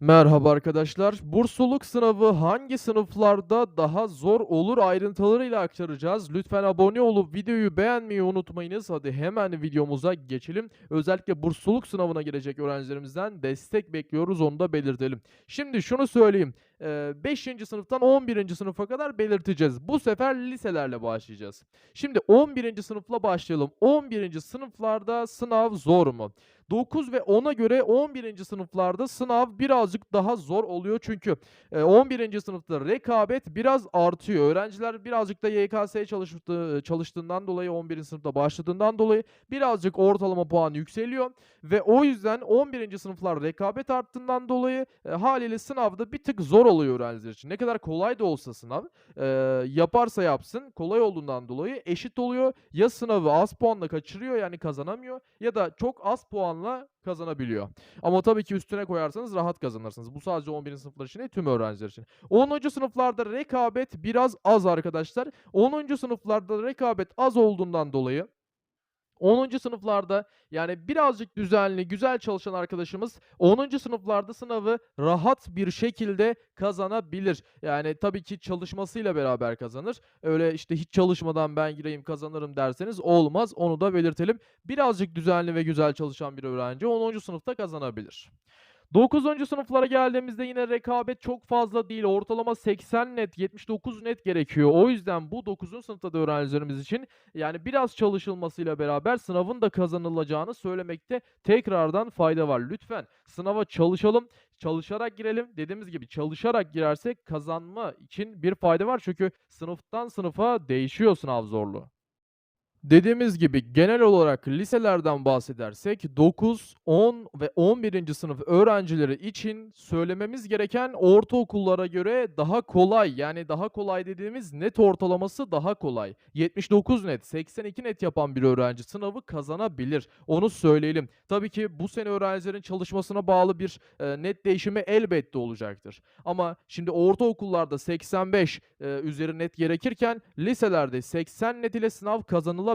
Merhaba arkadaşlar. Bursluluk sınavı hangi sınıflarda daha zor olur ayrıntılarıyla aktaracağız. Lütfen abone olup videoyu beğenmeyi unutmayınız. Hadi hemen videomuza geçelim. Özellikle bursluluk sınavına girecek öğrencilerimizden destek bekliyoruz onu da belirtelim. Şimdi şunu söyleyeyim. 5. sınıftan 11. sınıfa kadar belirteceğiz. Bu sefer liselerle başlayacağız. Şimdi 11. sınıfla başlayalım. 11. sınıflarda sınav zor mu? 9 ve 10'a göre 11. sınıflarda sınav birazcık daha zor oluyor. Çünkü e, 11. sınıfta rekabet biraz artıyor. Öğrenciler birazcık da YKS'ye çalıştığı, çalıştığından dolayı 11. sınıfta başladığından dolayı birazcık ortalama puan yükseliyor. Ve o yüzden 11. sınıflar rekabet arttığından dolayı e, haliyle sınavda bir tık zor oluyor öğrenciler için. Ne kadar kolay da olsa sınav e, yaparsa yapsın kolay olduğundan dolayı eşit oluyor. Ya sınavı az puanla kaçırıyor yani kazanamıyor ya da çok az puanla kazanabiliyor. Ama tabii ki üstüne koyarsanız rahat kazanırsınız. Bu sadece 11. sınıflar için değil tüm öğrenciler için. 10. sınıflarda rekabet biraz az arkadaşlar. 10. sınıflarda rekabet az olduğundan dolayı 10. sınıflarda yani birazcık düzenli, güzel çalışan arkadaşımız 10. sınıflarda sınavı rahat bir şekilde kazanabilir. Yani tabii ki çalışmasıyla beraber kazanır. Öyle işte hiç çalışmadan ben gireyim kazanırım derseniz olmaz. Onu da belirtelim. Birazcık düzenli ve güzel çalışan bir öğrenci 10. sınıfta kazanabilir. 9. sınıflara geldiğimizde yine rekabet çok fazla değil. Ortalama 80 net, 79 net gerekiyor. O yüzden bu 9. sınıfta da öğrencilerimiz için yani biraz çalışılmasıyla beraber sınavın da kazanılacağını söylemekte tekrardan fayda var. Lütfen sınava çalışalım, çalışarak girelim. Dediğimiz gibi çalışarak girersek kazanma için bir fayda var. Çünkü sınıftan sınıfa değişiyor sınav zorluğu. Dediğimiz gibi genel olarak liselerden bahsedersek 9, 10 ve 11. sınıf öğrencileri için söylememiz gereken ortaokullara göre daha kolay. Yani daha kolay dediğimiz net ortalaması daha kolay. 79 net, 82 net yapan bir öğrenci sınavı kazanabilir. Onu söyleyelim. Tabii ki bu sene öğrencilerin çalışmasına bağlı bir e, net değişimi elbette olacaktır. Ama şimdi ortaokullarda 85 e, üzeri net gerekirken liselerde 80 net ile sınav kazanılabilir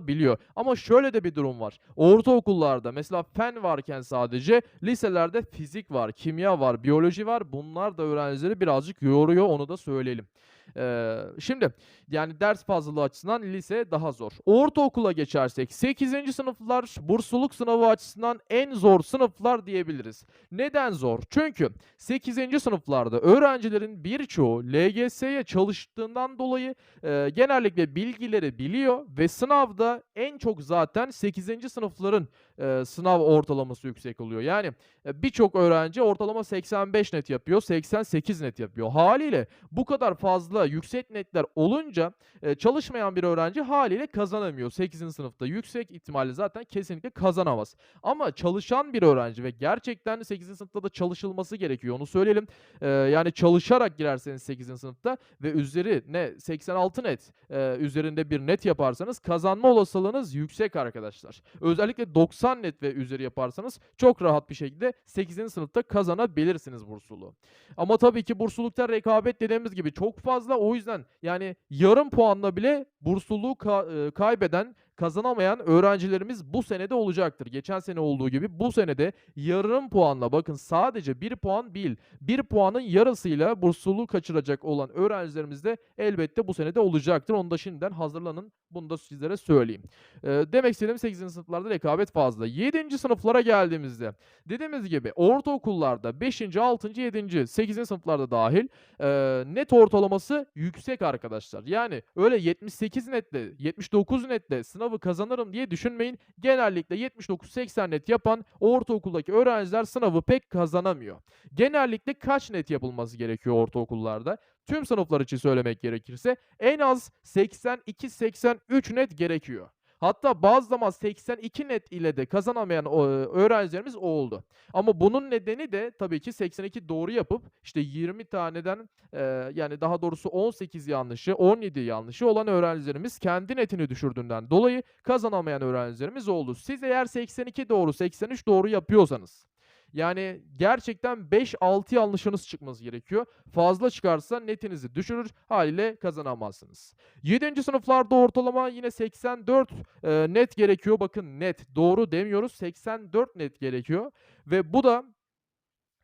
Ama şöyle de bir durum var. Ortaokullarda mesela fen varken sadece liselerde fizik var, kimya var, biyoloji var. Bunlar da öğrencileri birazcık yoruyor onu da söyleyelim. Eee, şimdi yani ders fazlalığı açısından lise daha zor. Ortaokula geçersek 8. sınıflar bursluluk sınavı açısından en zor sınıflar diyebiliriz. Neden zor? Çünkü 8. sınıflarda öğrencilerin birçoğu LGS'ye çalıştığından dolayı eee, genellikle bilgileri biliyor ve sınavda en çok zaten 8. sınıfların eee, sınav ortalaması yüksek oluyor. Yani e, birçok öğrenci ortalama 85 net yapıyor, 88 net yapıyor. Haliyle bu kadar fazla yüksek netler olunca e, çalışmayan bir öğrenci haliyle kazanamıyor. 8. sınıfta yüksek ihtimalle zaten kesinlikle kazanamaz. Ama çalışan bir öğrenci ve gerçekten 8. sınıfta da çalışılması gerekiyor. Onu söyleyelim. E, yani çalışarak girerseniz 8. sınıfta ve üzeri ne 86 net e, üzerinde bir net yaparsanız kazanma olasılığınız yüksek arkadaşlar. Özellikle 90 net ve üzeri yaparsanız çok rahat bir şekilde 8. sınıfta kazanabilirsiniz bursluluğu. Ama tabii ki burslulukta rekabet dediğimiz gibi çok fazla. O yüzden yani yarım puanla bile bursluluğu ka- e, kaybeden kazanamayan öğrencilerimiz bu senede olacaktır. Geçen sene olduğu gibi bu senede yarım puanla bakın sadece bir puan değil bir puanın yarısıyla bursluluğu kaçıracak olan öğrencilerimiz de elbette bu senede olacaktır. Onu da şimdiden hazırlanın. Bunu da sizlere söyleyeyim. Ee, demek istediğim 8. sınıflarda rekabet fazla. 7. sınıflara geldiğimizde dediğimiz gibi ortaokullarda 5. 6. 7. 8. sınıflarda dahil e, net ortalaması yüksek arkadaşlar. Yani öyle 78 netle 79 netle sınavı kazanırım diye düşünmeyin. Genellikle 79-80 net yapan ortaokuldaki öğrenciler sınavı pek kazanamıyor. Genellikle kaç net yapılması gerekiyor ortaokullarda? Tüm sınıflar için söylemek gerekirse en az 82-83 net gerekiyor. Hatta bazı zaman 82 net ile de kazanamayan öğrencilerimiz oldu. Ama bunun nedeni de tabii ki 82 doğru yapıp işte 20 taneden e, yani daha doğrusu 18 yanlışı 17 yanlışı olan öğrencilerimiz kendi netini düşürdüğünden dolayı kazanamayan öğrencilerimiz oldu. Siz eğer 82 doğru 83 doğru yapıyorsanız yani gerçekten 5-6 yanlışınız çıkması gerekiyor. Fazla çıkarsa netinizi düşürür. Haliyle kazanamazsınız. 7. sınıflarda ortalama yine 84 e, net gerekiyor. Bakın net doğru demiyoruz. 84 net gerekiyor. Ve bu da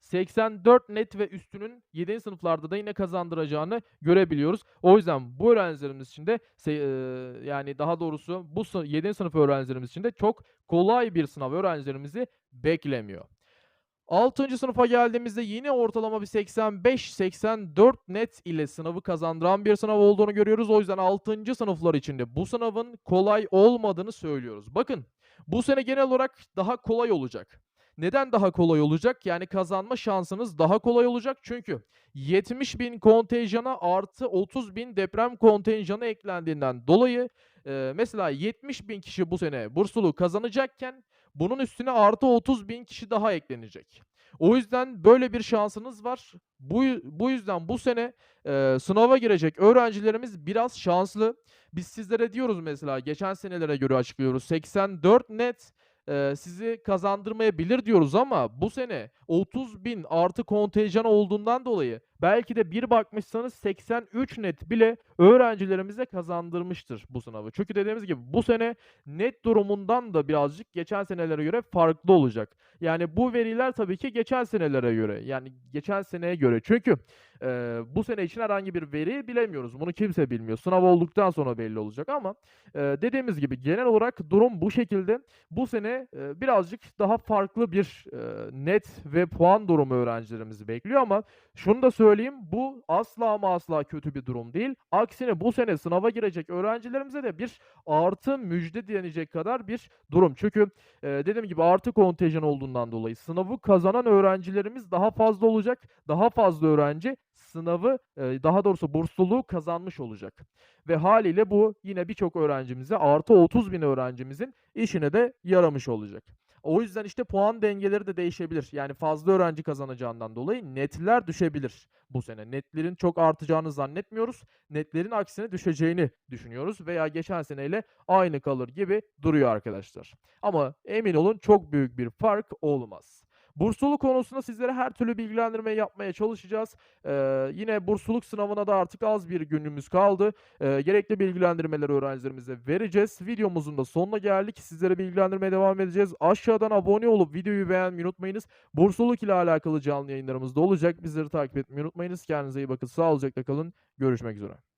84 net ve üstünün 7. sınıflarda da yine kazandıracağını görebiliyoruz. O yüzden bu öğrencilerimiz için de eee, yani daha doğrusu bu sı 7. sınıf öğrencilerimiz için de çok kolay bir sınav öğrencilerimizi beklemiyor. 6. sınıfa geldiğimizde yine ortalama bir 85-84 net ile sınavı kazandıran bir sınav olduğunu görüyoruz. O yüzden 6. sınıflar için de bu sınavın kolay olmadığını söylüyoruz. Bakın bu sene genel olarak daha kolay olacak. Neden daha kolay olacak? Yani kazanma şansınız daha kolay olacak. Çünkü 70.000 kontenjana artı 30.000 deprem kontenjanı eklendiğinden dolayı eee, mesela 70.000 kişi bu sene bursluluğu kazanacakken bunun üstüne artı 30.000 kişi daha eklenecek. O yüzden böyle bir şansınız var. Bu bu yüzden bu sene, eee, sınava girecek öğrencilerimiz biraz şanslı. Biz sizlere diyoruz mesela geçen senelere göre açıklıyoruz. 84 net, eee, sizi kazandırmayabilir diyoruz ama bu sene 30.000 artı kontenjan olduğundan dolayı belki de bir bakmışsanız 83 net bile öğrencilerimize kazandırmıştır bu sınavı. Çünkü dediğimiz gibi bu sene net durumundan da birazcık geçen senelere göre farklı olacak. Yani bu veriler tabii ki geçen senelere göre, yani geçen seneye göre. Çünkü, eee, bu sene için herhangi bir veri bilemiyoruz. Bunu kimse bilmiyor. Sınav olduktan sonra belli olacak ama, eee, dediğimiz gibi genel olarak durum bu şekilde. Bu sene, eee, birazcık daha farklı bir, eee, net ve puan durumu öğrencilerimizi bekliyor ama şunu da söyleyeyim, bu asla ama asla kötü bir durum değil. Aksine bu sene sınava girecek öğrencilerimize de bir artı müjde denecek kadar bir durum. Çünkü, eee, dediğim gibi artı kontenjan olduğundan dolayı sınavı kazanan öğrencilerimiz daha fazla olacak. Daha fazla öğrenci sınavı, daha doğrusu bursluluğu kazanmış olacak ve hâliyle bu yine birçok öğrencimize artı 30.000 öğrencimizin işine de yaramış olacak. O yüzden işte puan dengeleri de değişebilir. Yani fazla öğrenci kazanacağından dolayı netler düşebilir bu sene. Netlerin çok artacağını zannetmiyoruz. Netlerin aksine düşeceğini düşünüyoruz veya geçen seneyle aynı kalır gibi duruyor arkadaşlar. Ama emin olun çok büyük bir fark olmaz. Bursluluk konusunda sizlere her türlü bilgilendirme yapmaya çalışacağız. Eee, yine bursluluk sınavına da artık az bir günümüz kaldı. Eee, gerekli bilgilendirmeleri öğrencilerimize vereceğiz. Videomuzun da sonuna geldik. Sizlere bilgilendirmeye devam edeceğiz. Aşağıdan abone olup videoyu beğenmeyi unutmayınız. Bursluluk ile alakalı canlı yayınlarımız da olacak. Bizleri takip etmeyi unutmayınız. Kendinize iyi bakın. Sağlıcakla kalın. Görüşmek üzere.